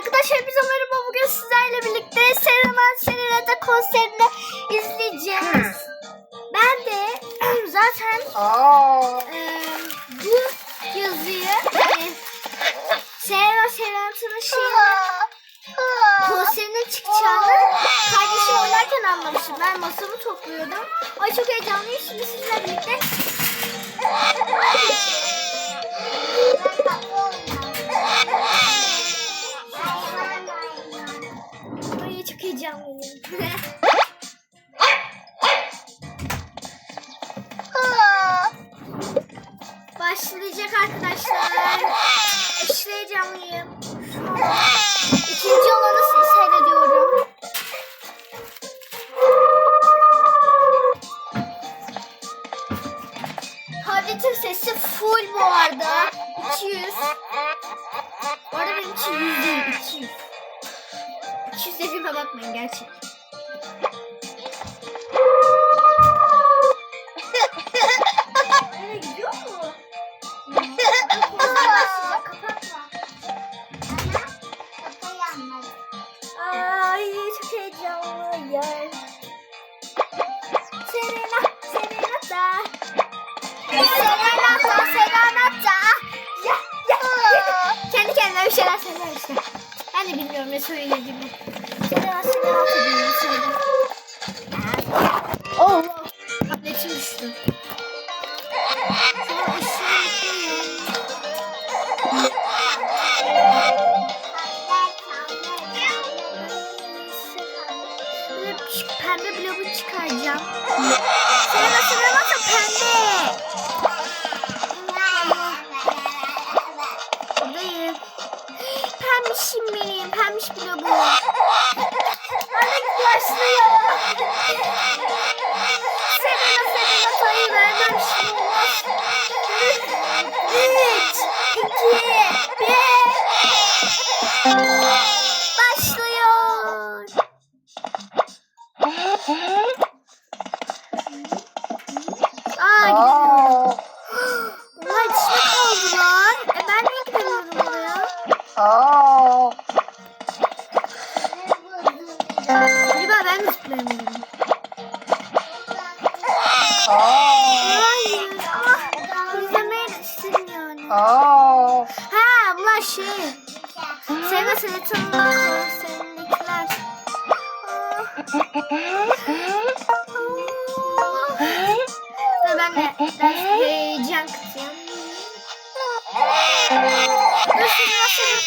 Arkadaşlar biz merhaba bugün sizlerle birlikte Serenat Serenata konserini izleyeceğiz. Ben de zaten e, bu yazıyı yani Serenat Serenata'nın şeyini konserine çıkacağını kardeşim oynarken anlamıştım. Ben masamı topluyordum. Ay çok heyecanlıyım. Şimdi sizlerle birlikte Başlayacak arkadaşlar. Aşırı heyecanlıyım. İkinci olanı se- seyrediyorum. Tabletin sesi full bu arada. 200. Bu arada benim için 100 değil 200. 200 dediğime bakmayın gerçek. Kendi kendime bir şeyler söyler işte. Ben de bilmiyorum ne söylediğimi. Pembe bloğu çıkaracağım. Serena Serenata pembe. Buradayım. Pembişim benim. Pembiş bloğu. Seriously? Aa. Ha bunlar şey. Sevme seni tanımlar. Senindekiler. Ve ben de biraz heyecan kıtıyorum. Dur şimdi nasıl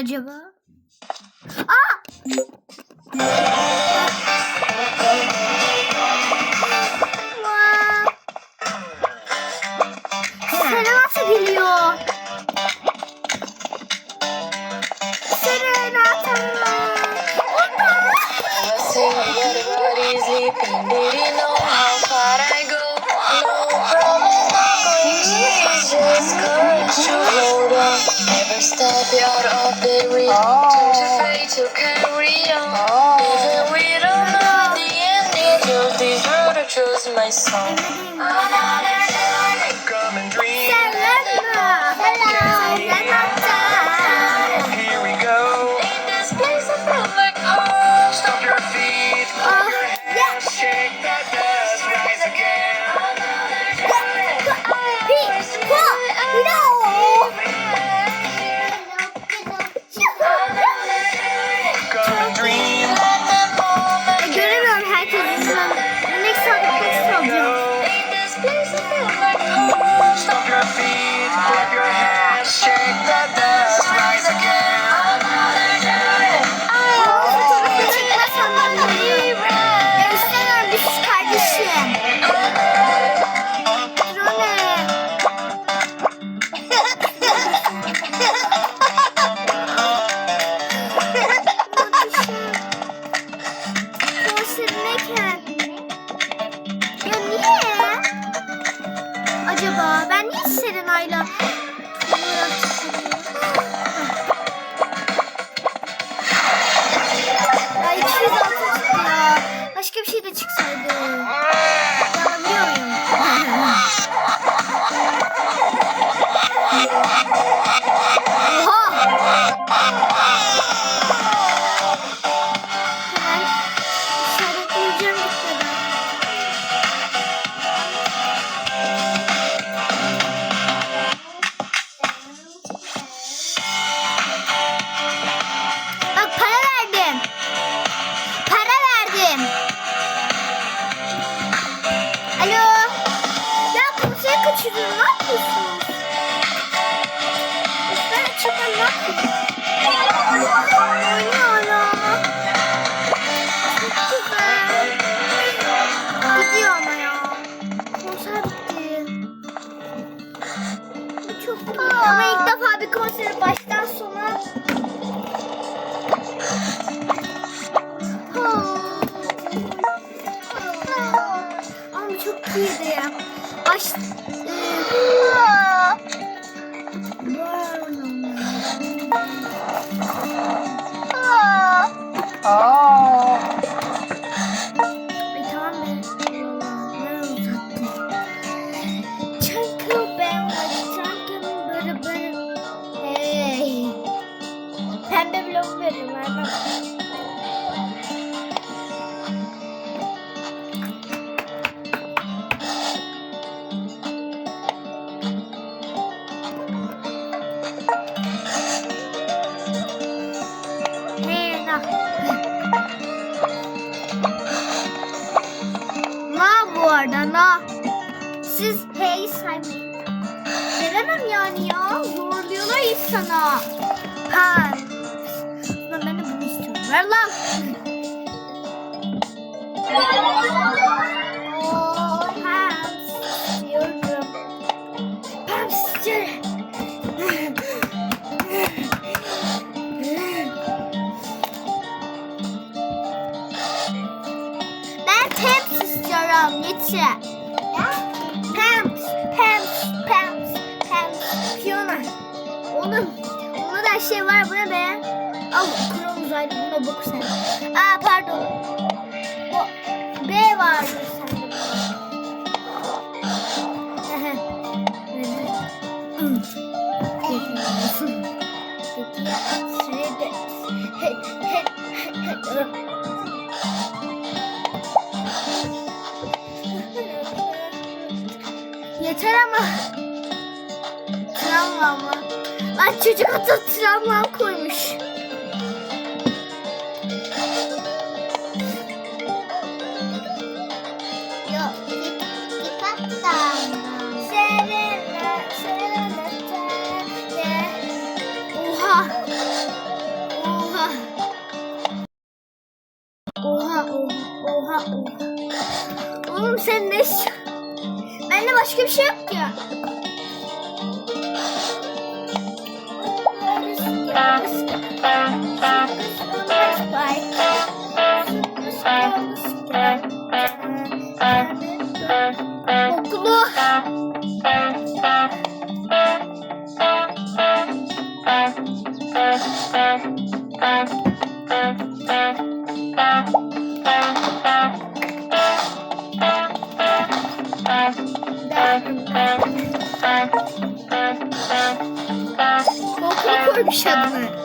acaba? Step out of the ring, to fate to carry on. Even we don't know the ending of this road, I chose my song. Come komiseri Na. Na bu arada na. Siz hey saymayın. Veremem yani ya. Zorluyorlar insana. Ha. Ben de bunu istiyorum. Ver lan. İstiyorum. Yeter. Pams, Pams, Pams, Pams. Fiona. Onun, onun da şey var bu ne be? Al kurum uzaylı buna boku sen. Aa pardon. O B vardı Oha, oha, oha, oha. Oğlum sen ne istiyorsun? Bende başka bir şey yok ki. Okulu. Okulu koymuş adını.